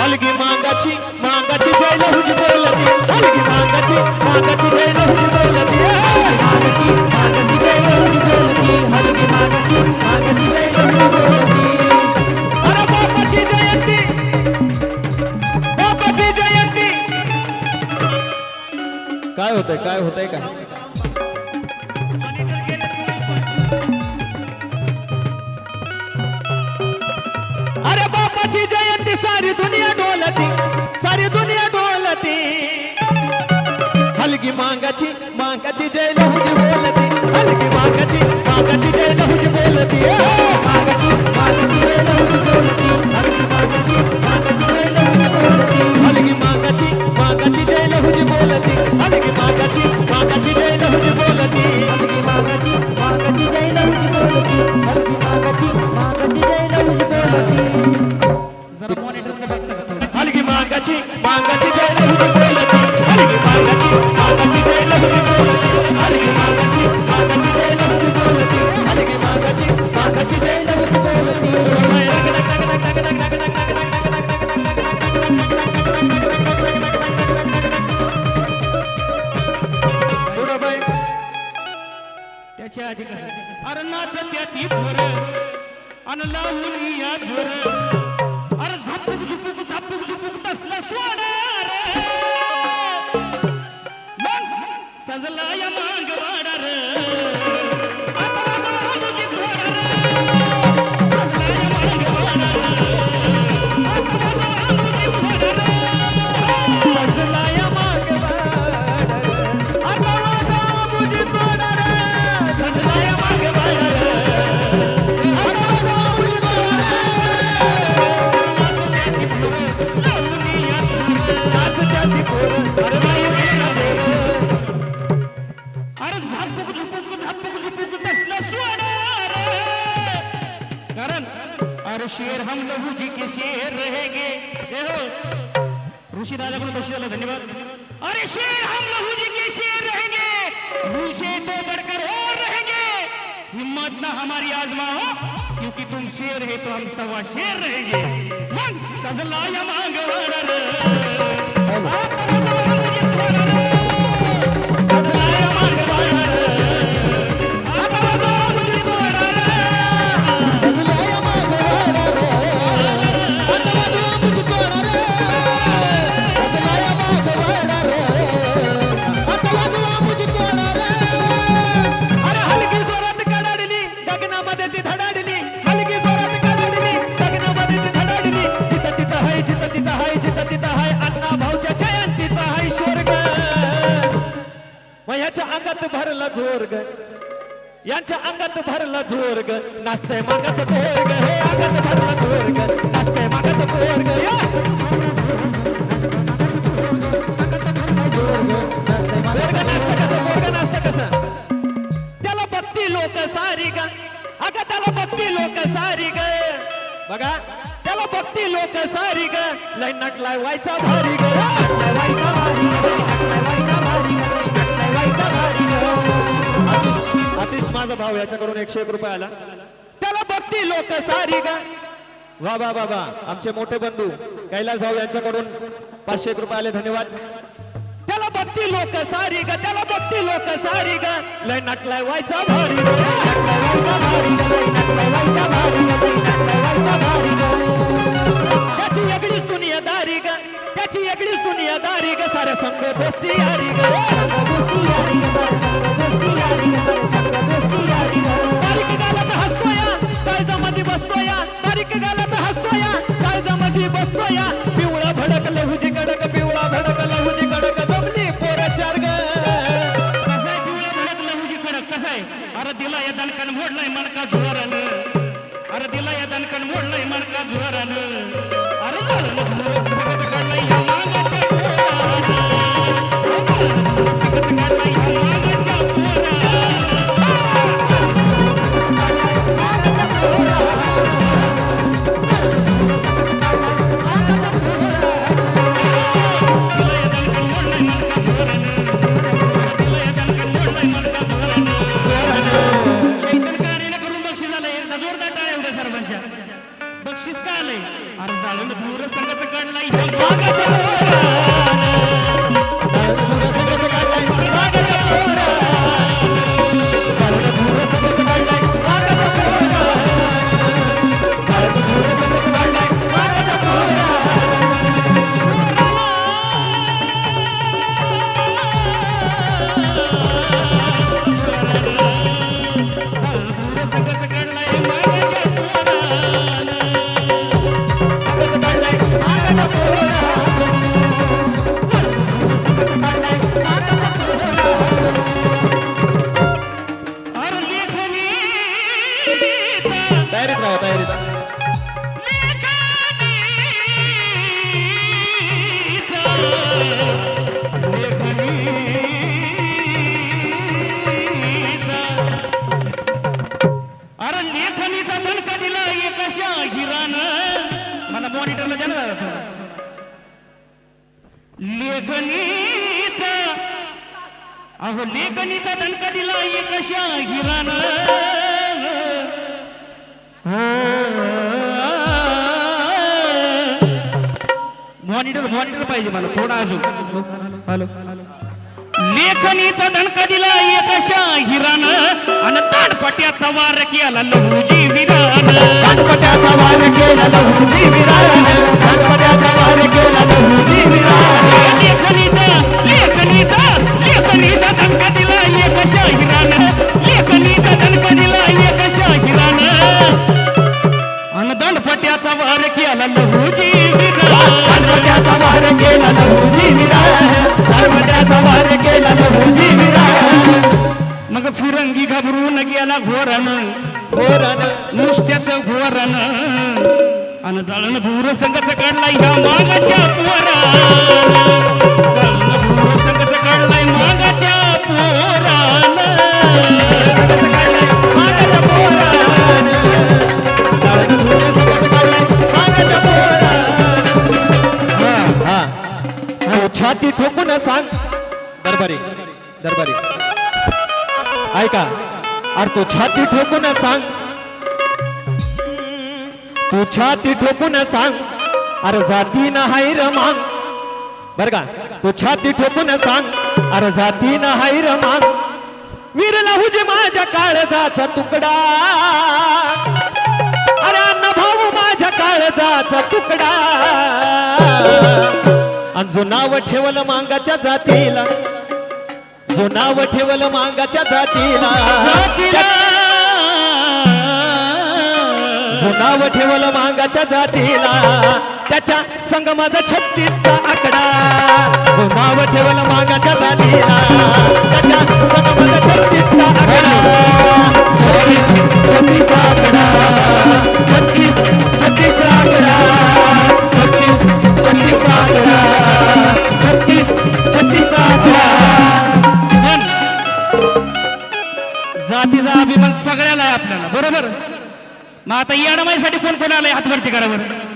हलगी मांगाची मांगाची जय लहुजी बोलती. हलगी मांगाची मांगाची जय लहुजी बोलती. मांगाची मांगाची जय लहुजी बोलती. हलगी मांगाची मांगाची जय लहुजी बोलती. अरे बापाची जयंती बापाची जयंती. काय होतंय काय होतंय काय सारी दुनिया डोलती सारी दुनिया डोलती। हलगी मांगाची मांगाची जय लहुजी बोलती हलगी मांगाची मांगाची जय लहुजी बोलती। मांगाची मांगाची। अरे नाचत्या ती भर अन लावून या झोर. अरे झापूक झुपूक झापूक झुपूक तसला सोड रे. सजला या मांग वाडा रे. कारण अरे शेर, हम लहू जी के शेर रहेंगे? हो ऋषि राजा को बख्शी धन्यवाद। अरे शेर, हम लहू जी के शेर रहेंगे? मुझसे तो बढ़कर और रहेंगे। हिम्मत ना हमारी आजमाओ, क्योंकि तुम शेर है तो हम सवा शेर रहेंगे। मन सजला या मांग ह्याच्या अंगात भरला जोर ग यांच्या अंगात भरला जोर ग नाचतंय मागाचं पोरग. हे अंगात भरला जोर ग नाचतंय मागाचं पोरग. बघा. त्याला बघती लोक सारी ग. लय नटलाय व्हायचा भारी ग. भारी भारी भारी आतिश आतिश माझा भाऊ याच्याकडून एकशे एक रुपये आला. त्याला बघती लोक सारी ग. वा वा वा वा. आमचे मोठे बंधू कैलास भाऊ यांच्याकडून पाचशे एक रुपये आले धन्यवाद. त्याला बघती लोक सारी ग. त्याला बघती लोक सारी ग. लय नटलाय व्हायचा भारी ग. भारी भारी তার সঙ্গে দোস্তি হারি গো अहो लेखनीचा दणका दिला एकाशा हिरानं. मॉनिटर मॉनिटर पाहिजे मला थोडा अजून. हॅलो. लेखनीचा दणका दिला एकशा हिरानं. आणि ताडपट्याचा वार केला लहुजी विरानं. गणपत्याचा वार केला लहुजी विरानं. गणपत्याचा वार केला घोरण घोरण नुसत्याच घोरण आणि जाळण धूर संघाचं काढलाय ह्या मागाच्या पोरा धूर संघाचं काढलाय मागाच्या हा. हा छाती ठोकून सांग. दरबारी दरबारी. ऐका. अरे तू छाती ठोकून सांग. तू छाती ठोकून सांग. अरे जाती ना हाय र मांग. बर का? तू छाती ठोकून सांग. अरे जाती ना हाय र मांग. वीर लाहुजी माझ्या काळजाचा तुकडा. अरे अन्न भाऊ माझ्या काळजाचा तुकडा. आणि जो नाव ठेवलं मांगाच्या जातीला जो नाव ठेवलं मांगाच्या जातीला. जो नाव ठेवलं मांगाच्या जातीला. त्याच्या संग माझा छत्तीसचा आकडा. जो नाव ठेवलं मांगाच्या जातीला. त्याच्या आपल्याला बरोबर मग आता येणं कोण कोण आलंय हातवरती करा बरं